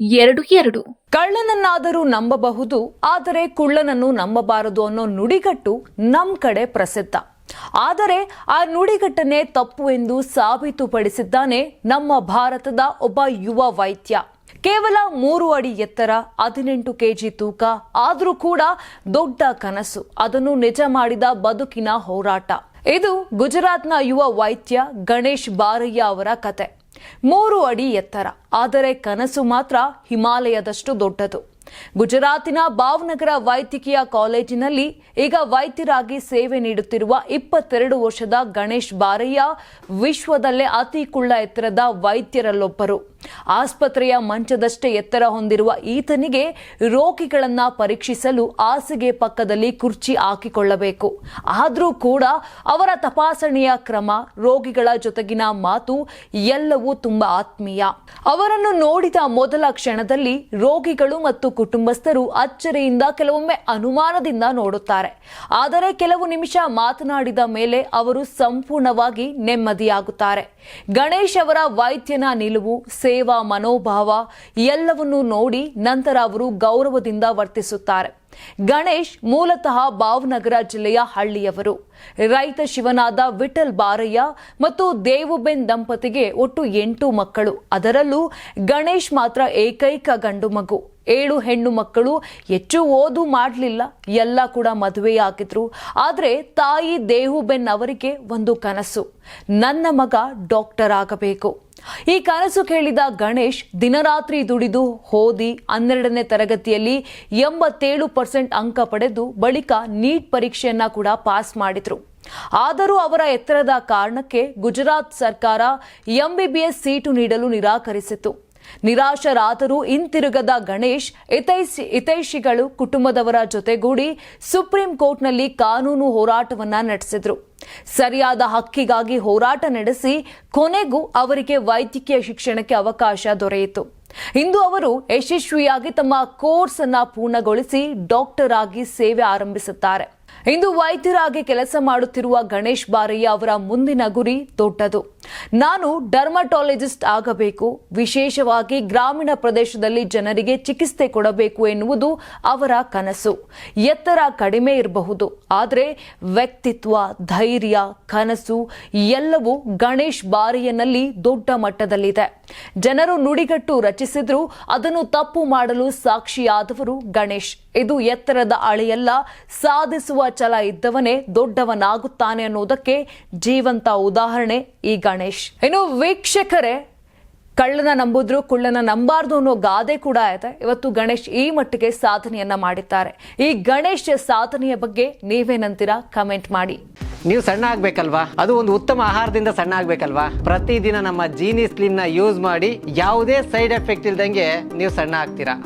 ಎರಡು ಎರಡು. ಕಳ್ಳನನ್ನಾದರೂ ನಂಬಬಹುದು, ಆದರೆ ಕುಳ್ಳನನ್ನು ನಂಬಬಾರದು ಅನ್ನೋ ನುಡಿಗಟ್ಟು ನಮ್ ಕಡೆ ಪ್ರಸಿದ್ಧ. ಆದರೆ ಆ ನುಡಿಗಟ್ಟನ್ನೇ ತಪ್ಪು ಎಂದು ಸಾಬೀತುಪಡಿಸಿದ್ದಾನೆ ನಮ್ಮ ಭಾರತದ ಒಬ್ಬ ಯುವ ವೈದ್ಯ. ಕೇವಲ ಮೂರು ಅಡಿ ಎತ್ತರ, ಹದಿನೆಂಟು ಕೆಜಿ ತೂಕ, ಆದರೂ ಕೂಡ ದೊಡ್ಡ ಕನಸು. ಅದನ್ನು ನಿಜ ಮಾಡಿದ ಬದುಕಿನ ಹೋರಾಟ. ಇದು ಗುಜರಾತ್ನ ಯುವ ವೈದ್ಯ ಗಣೇಶ್ ಬಾರಯ್ಯ ಅವರ ಕತೆ. ಮೂರು ಅಡಿ ಎತ್ತರ, ಆದರೆ ಕನಸು ಮಾತ್ರ ಹಿಮಾಲಯದಷ್ಟು ದೊಡ್ಡದು. ಗುಜರಾತಿನ ಭಾವನಗರ ವೈದ್ಯಕೀಯ ಕಾಲೇಜಿನಲ್ಲಿ ಈಗ ವೈದ್ಯರಾಗಿ ಸೇವೆ ನೀಡುತ್ತಿರುವ ಇಪ್ಪತ್ತೆರಡು ವರ್ಷದ ಗಣೇಶ್ ಬಾರಯ್ಯ ವಿಶ್ವದಲ್ಲೇ ಅತಿ ಕುಳ್ಳ ಎತ್ತರದ ವೈದ್ಯರಲ್ಲೊಬ್ಬರು. ಆಸ್ಪತ್ರೆಯ ಮಂಚದಷ್ಟೇ ಎತ್ತರ ಹೊಂದಿರುವ ಈತನಿಗೆ ರೋಗಿಗಳನ್ನ ಪರೀಕ್ಷಿಸಲು ಹಾಸಿಗೆ ಪಕ್ಕದಲ್ಲಿ ಕುರ್ಚಿ ಹಾಕಿಕೊಳ್ಳಬೇಕು. ಆದರೂ ಕೂಡ ಅವರ ತಪಾಸಣೆಯ ಕ್ರಮ, ರೋಗಿಗಳ ಜೊತೆಗಿನ ಮಾತು ಎಲ್ಲವೂ ತುಂಬಾ ಆತ್ಮೀಯ. ಅವರನ್ನು ನೋಡಿದ ಮೊದಲ ಕ್ಷಣದಲ್ಲಿ ರೋಗಿಗಳು ಮತ್ತು ಕುಟುಂಬಸ್ಥರು ಅಚ್ಚರಿಯಿಂದ ಕೆಲವೊಮ್ಮೆ ಅನುಮಾನದಿಂದ ನೋಡುತ್ತಾರೆ. ಆದರೆ ಕೆಲವು ನಿಮಿಷ ಮಾತನಾಡಿದ ಮೇಲೆ ಅವರು ಸಂಪೂರ್ಣವಾಗಿ ನೆಮ್ಮದಿಯಾಗುತ್ತಾರೆ. ಗಣೇಶ್ ಅವರ ವೈದ್ಯನ ನಿಲುವು, ಸೇವಾ ಮನೋಭಾವ ಎಲ್ಲವನ್ನೂ ನೋಡಿ ನಂತರ ಅವರು ಗೌರವದಿಂದ ವರ್ತಿಸುತ್ತಾರೆ. ಗಣೇಶ್ ಮೂಲತಃ ಭಾವನಗರ ಜಿಲ್ಲೆಯ ಹಳ್ಳಿಯವರು. ರೈತ ಶಿವನಾದ ವಿಠಲ್ ಬಾರಯ್ಯ ಮತ್ತು ದೇವುಬೆನ್ ದಂಪತಿಗೆ ಒಟ್ಟು ಎಂಟು ಮಕ್ಕಳು. ಅದರಲ್ಲೂ ಗಣೇಶ್ ಮಾತ್ರ ಏಕೈಕ ಗಂಡು ಮಗು. ಏಳು ಹೆಣ್ಣು ಮಕ್ಕಳು ಹೆಚ್ಚು ಓದು ಮಾಡಲಿಲ್ಲ. ಎಲ್ಲ ಕೂಡ ಮದುವೆಯಾಗಿದ್ರು ಆದರೆ ತಾಯಿ ದೇಹುಬೆನ್ ಅವರಿಗೆ ಒಂದು ಕನಸು. ನನ್ನ ಮಗ ಡಾಕ್ಟರ್ ಆಗಬೇಕು. ಈ ಕನಸು ಕೇಳಿದ ಗಣೇಶ್ ದಿನರಾತ್ರಿ ದುಡಿದು ಓದಿ ಹನ್ನೆರಡನೇ ತರಗತಿಯಲ್ಲಿ ಎಂಬತ್ತೇಳು ಪರ್ಸೆಂಟ್ ಅಂಕ ಪಡೆದು ಬಳಿಕ ನೀಟ್ ಪರೀಕ್ಷೆಯನ್ನ ಕೂಡ ಪಾಸ್ ಮಾಡಿದ್ರು. ಆದರೂ ಅವರ ಎತ್ತರದ ಕಾರಣಕ್ಕೆ ಗುಜರಾತ್ ಸರ್ಕಾರ ಎಂಬಿಬಿಎಸ್ ಸೀಟು ನೀಡಲು ನಿರಾಕರಿಸಿತು ನಿರಾಶರಾದರೂ ಹಿಂತಿರುಗದ ಗಣೇಶ್, ಹಿತೈಷಿ, ಹಿತೈಷಿಗಳು ಕುಟುಂಬದವರ ಜೊತೆಗೂಡಿ ಸುಪ್ರೀಂ ಕೋರ್ಟ್ನಲ್ಲಿ ಕಾನೂನು ಹೋರಾಟವನ್ನ ನಡೆಸಿದ್ರು. ಸರಿಯಾದ ಹಕ್ಕಿಗಾಗಿ ಹೋರಾಟ ನಡೆಸಿ ಕೊನೆಗೂ ಅವರಿಗೆ ವೈದ್ಯಕೀಯ ಶಿಕ್ಷಣಕ್ಕೆ ಅವಕಾಶ ದೊರೆಯಿತು. ಇಂದು ಅವರು ಯಶಸ್ವಿಯಾಗಿ ತಮ್ಮ ಕೋರ್ಸ್ ಅನ್ನ ಪೂರ್ಣಗೊಳಿಸಿ ಡಾಕ್ಟರ್ ಆಗಿ ಸೇವೆ ಆರಂಭಿಸುತ್ತಾರೆ. ಇಂದು ವೈದ್ಯರಾಗಿ ಕೆಲಸ ಮಾಡುತ್ತಿರುವ ಗಣೇಶ್ ಬಾರಯ್ಯ ಅವರ ಮುಂದಿನ ಗುರಿ ದೊಡ್ಡದು. ನಾನು ಡರ್ಮಟಾಲಜಿಸ್ಟ್ ಆಗಬೇಕು. ವಿಶೇಷವಾಗಿ ಗ್ರಾಮೀಣ ಪ್ರದೇಶದಲ್ಲಿ ಜನರಿಗೆ ಚಿಕಿತ್ಸೆ ಕೊಡಬೇಕು ಎನ್ನುವುದು ಅವರ ಕನಸು. ಎತ್ತರ ಕಡಿಮೆ ಇರಬಹುದು. ಆದರೆ ವ್ಯಕ್ತಿತ್ವ, ಧೈರ್ಯ, ಕನಸು ಎಲ್ಲವೂ ಗಣೇಶ್ ಬಾರಿಯನಲ್ಲಿ ದೊಡ್ಡ ಮಟ್ಟದಲ್ಲಿದೆ. ಜನರು ನುಡಿಗಟ್ಟು ರಚಿಸಿದ್ರು ಅದನ್ನು ತಪ್ಪು ಮಾಡಲು ಸಾಕ್ಷಿಯಾದವರು ಗಣೇಶ್. ಇದು ಎತ್ತರದ ಅಳೆಯಲ್ಲ, ಸಾಧಿಸುವ ಛಲ ಇದ್ದವನೇ ದೊಡ್ಡವನಾಗುತ್ತಾನೆ ಅನ್ನೋದಕ್ಕೆ ಜೀವಂತ ಉದಾಹರಣೆ ಈ ಗಣೇಶ್. ಇನ್ನು ವೀಕ್ಷಕರೇ, ಕಳ್ಳನ ನಂಬುದ್ರು, ಕುಳ್ಳನ ನಂಬಾರ್ದು ಅನ್ನೋ ಗಾದೆ ಕೂಡ ಇದೆ. ಇವತ್ತು ಗಣೇಶ್ ಈ ಮಟ್ಟಿಗೆ ಸಾಧನೆಯನ್ನ ಮಾಡಿದ್ದಾರೆ. ಈ ಗಣೇಶ್ ಸಾಧನೆಯ ಬಗ್ಗೆ ನೀವೇನಂತೀರಾ ಕಮೆಂಟ್ ಮಾಡಿ. ನೀವು ಸಣ್ಣ ಆಗ್ಬೇಕಲ್ವಾ? ಅದು ಒಂದು ಉತ್ತಮ ಆಹಾರದಿಂದ ಸಣ್ಣ ಆಗ್ಬೇಕಲ್ವಾ? ಪ್ರತಿದಿನ ನಮ್ಮ ಜೀನಿ ಸ್ಲಿಮ್ನ ಯೂಸ್ ಮಾಡಿ ಯಾವುದೇ ಸೈಡ್ ಎಫೆಕ್ಟ್ ಇಲ್ದಂಗೆ ನೀವು ಸಣ್ಣ ಆಗ್ತೀರಾ?